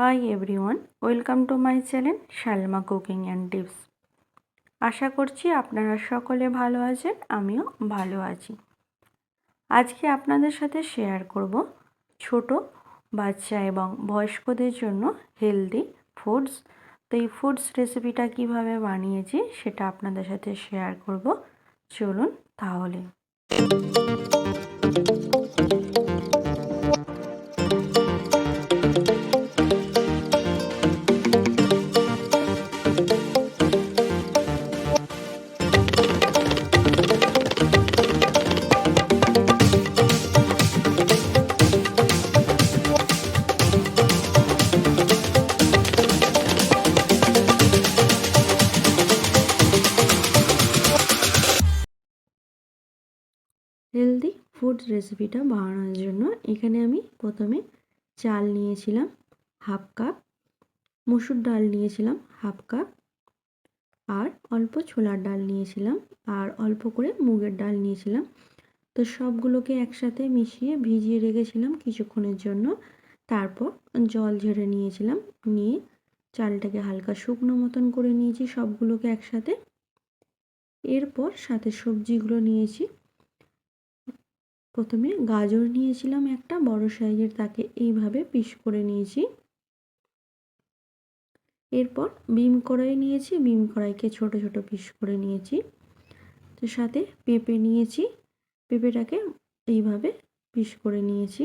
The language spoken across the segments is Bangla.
Hi everyone welcome to my channel Salma cooking and tips আশা করছি আপনারা সকলে ভালো আছেন, আমিও ভালো আছি। আজকে আপনাদের সাথে শেয়ার করব ছোট বাচ্চা এবং বয়স্কদের জন্য হেলদি ফুডস তো এই ফুডস রেসিপিটা কীভাবে বানিয়েছি সেটা আপনাদের সাথে শেয়ার করব। চলুন তাহলে। হেলদি ফুড রেসিপিটা বানানোর জন্য এখানে আমি প্রথমে চাল নিয়েছিলাম হাফ কাপ, মসুর ডাল নিয়েছিলাম হাফ কাপ, আর অল্প ছোলার ডাল নিয়েছিলাম, আর অল্প করে মুগের ডাল নিয়েছিলাম। তো সবগুলোকে একসাথে মিশিয়ে ভিজিয়ে রেখেছিলাম কিছুক্ষণের জন্য। তারপর জল ঝেড়ে নিয়েছিলাম, নিয়ে চালটাকে হালকা শুকনো মতন করে নিয়েছি সবগুলোকে একসাথে। এরপর সাথে সবজিগুলো নিয়েছি প্রথমে গাজর নিয়েছিলাম একটা, বড় সাইজের তাকে এইভাবে পিস করে নিয়েছি। এরপর বিম কড়াই নিয়েছি, বিম কড়াইকে ছোট ছোট পিস করে নিয়েছি। তো সাথে পেঁপে নিয়েছি, পেঁপেটাকে এইভাবে পিস করে নিয়েছি।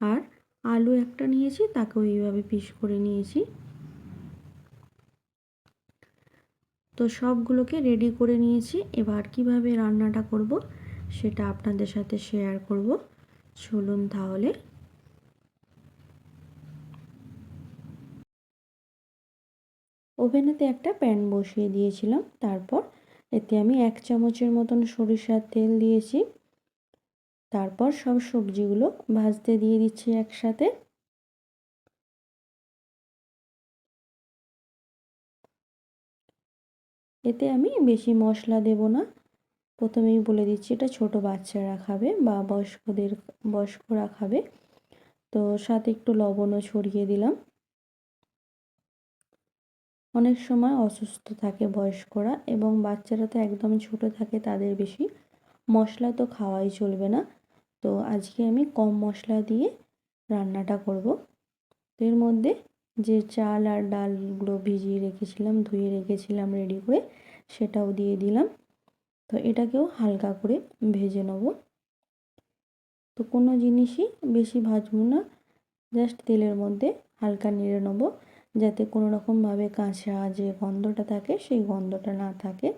আর আলু একটা নিয়েছি, তাকেও এইভাবে পিস করে নিয়েছি। তো সবগুলোকে রেডি করে নিয়েছি। এবার কীভাবে রান্নাটা করব সেটা আপনাদের সাথে শেয়ার করব। চলুন তাহলে। ওভেনেতে একটা প্যান বসিয়ে দিয়েছিলাম, তারপর এতে আমি এক চামচের মতন সরিষার তেল দিয়েছি। তারপর সব সবজিগুলো ভাজতে দিয়ে দিচ্ছি একসাথে। এতে আমি বেশি মশলা দেব না। প্রথমেই বলে দিচ্ছি এটা ছোট বাচ্চারা খাবে বা বয়স্কদের, বয়স্করা খাবে। তো সাথে একটু লবণও ছড়িয়ে দিলাম। অনেক সময় অসুস্থ থাকে বয়স্করা এবং বাচ্চারা তো একদম ছোট থাকে, তাদের বেশি মশলা তো খাওয়াই চলবে না। তো আজকে আমি কম মশলা দিয়ে রান্নাটা করব। তো এর মধ্যে যে চাল আর ডালগুলো ভিজিয়ে রেখেছিলাম, ধুয়ে রেখেছিলাম রেডি করে, সেটাও দিয়ে দিলাম। তো এটাকেও হালকা করে ভেজে নেব। তো কোনো জিনিসই বেশি ভাজবো না, জাস্ট তেলের মধ্যে হালকা নেড়ে নেব, যাতে কোনো রকমভাবে কাঁচা যে গন্ধটা থাকে সেই গন্ধটা না থাকে।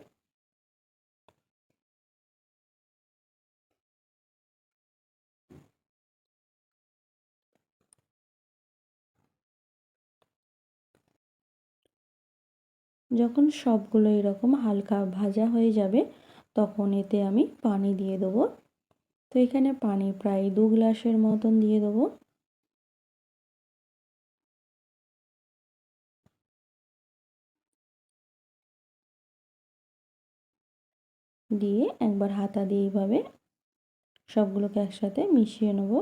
যখন সবগুলো এরকম হালকা ভাজা হয়ে যাবে তখন এতে আমি পানি দিয়ে দেবো। তো এখানে পানি প্রায় দু গ্লাসের মতন দিয়ে দেবো। দিয়ে একবার হাতা দিয়ে এইভাবে সবগুলোকে একসাথে মিশিয়ে নেব।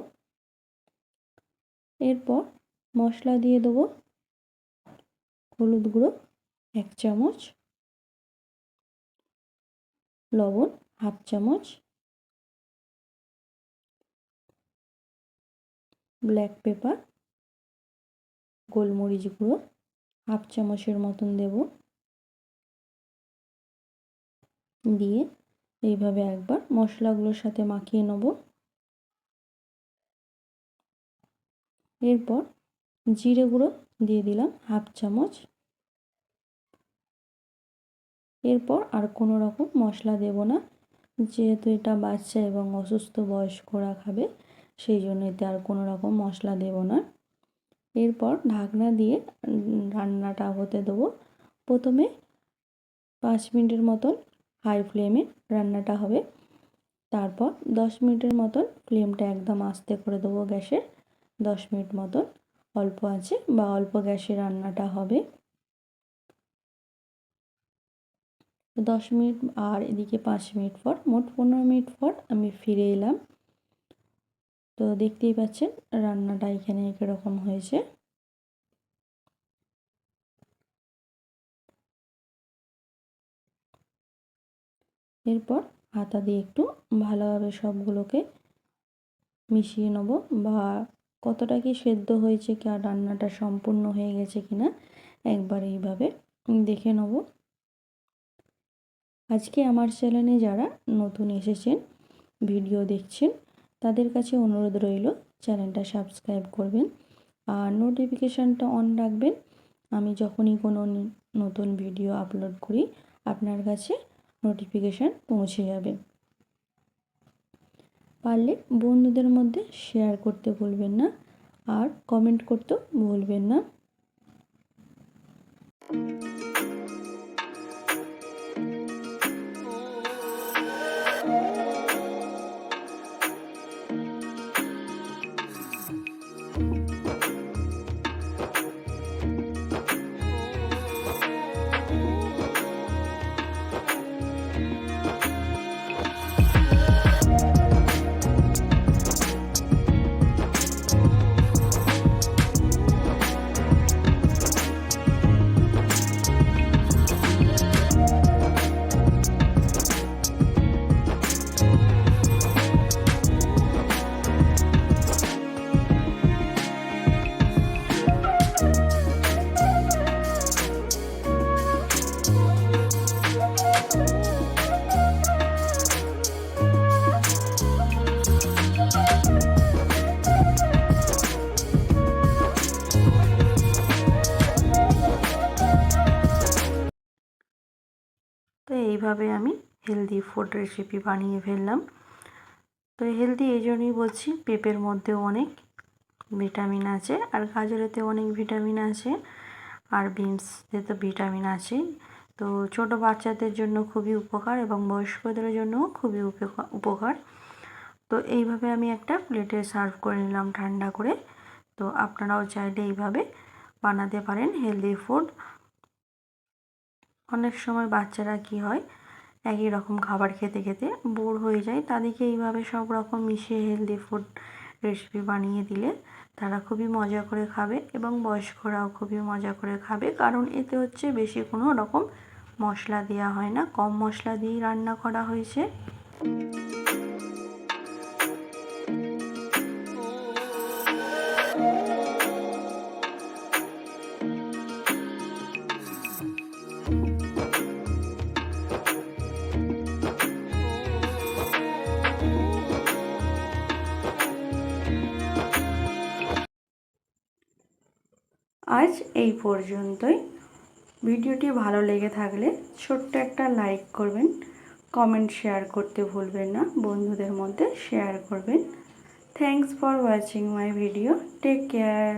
এরপর মশলা দিয়ে দেবো হলুদ গুঁড়ো এক চামচ। লবণ হাফ চামচ। ব্ল্যাক পেপার গোলমরিচ গুঁড়ো হাফ চামচের মতন দেব। দিয়ে এইভাবে একবার মশলাগুলোর সাথে মাখিয়ে নেব। এরপর জিরে গুঁড়ো দিয়ে দিলাম হাফ চামচ। এরপর আর কোনো রকম মশলা দেব না। যেহেতু এটা বাচ্চা এবং অসুস্থ বয়স্করা খাবে, সেই জন্য এতে আর কোনো রকম মশলা দেব না। এরপর ঢাকনা দিয়ে রান্নাটা হতে দেবো। প্রথমে পাঁচ মিনিটের মতন হাই ফ্লেমে রান্নাটা হবে। তারপর দশ মিনিটের মতন ফ্লেমটা একদম আস্তে করে দেবো গ্যাসের। দশ মিনিট মতন অল্প আছে বা অল্প গ্যাসে রান্নাটা হবে। দশ মিনিট আর এদিকে পাঁচ মিনিট পর, মোট পনেরো মিনিট পর আমি ফিরে এলাম। তো দেখতেই পাচ্ছেন, রান্নাটা এখানে কীরকম হয়েছে। এরপর হাতা দিয়ে একটু ভালোভাবে সবগুলোকে মিশিয়ে নেব বা কতটা কি সেদ্ধ হয়েছে, কি আর রান্নাটা সম্পূর্ণ হয়ে গেছে কিনা একবার এইভাবে দেখে নেব। আজকে আমার চ্যানেলে যারা নতুন এসেছেন, ভিডিও দেখছেন, তাদের কাছে অনুরোধ রইল চ্যানেলটা সাবস্ক্রাইব করবেন আর নোটিফিকেশানটা অন রাখবেন। আমি যখনই কোনো নতুন ভিডিও আপলোড করি, আপনার কাছে নোটিফিকেশান পৌঁছে যাবে। পারলে বন্ধুদের মধ্যে শেয়ার করতে ভুলবেন না আর কমেন্ট করতেও ভুলবেন না। এইভাবে আমি হেলদি ফুড রেসিপি বানিয়ে ফেললাম। তো হেলদি এই জন্যই বলছি, পেঁপের মধ্যেও অনেক ভিটামিন আছে, আর গাজরেতে অনেক ভিটামিন আছে, আর বিনসতে তো ভিটামিন আছেই। তো ছোট বাচ্চাদের জন্য খুবই উপকার এবং বয়স্কদের জন্যও খুবই উপকার। তো এইভাবে আমি একটা প্লেটে সার্ভ করে নিলাম ঠান্ডা করে। তো আপনারাও চাইলে এইভাবে বানাতে পারেন হেলদি ফুড অনেক সময় বাচ্চারা কি হয়, একই রকম খাবার খেতে খেতে বোর হয়ে যায়। তাদেরকে এইভাবে সব রকম মিশিয়ে হেলদি ফুড রেসিপি বানিয়ে দিলে তারা খুবই মজা করে খাবে এবং বয়স্করাও খুবই মজা করে খাবে। কারণ এতে হচ্ছে বেশি কোনো রকম মশলা দেওয়া হয় না। কম মশলা দিয়েই রান্না করা হয়েছে। আজ এই পর্যন্তই। ভিডিওটি ভালো লেগে থাকলে ছোট্ট একটা লাইক করবেন কমেন্ট শেয়ার করতে ভুলবেন না, বন্ধুদের মধ্যে শেয়ার করবেন। Thanks for watching my video take care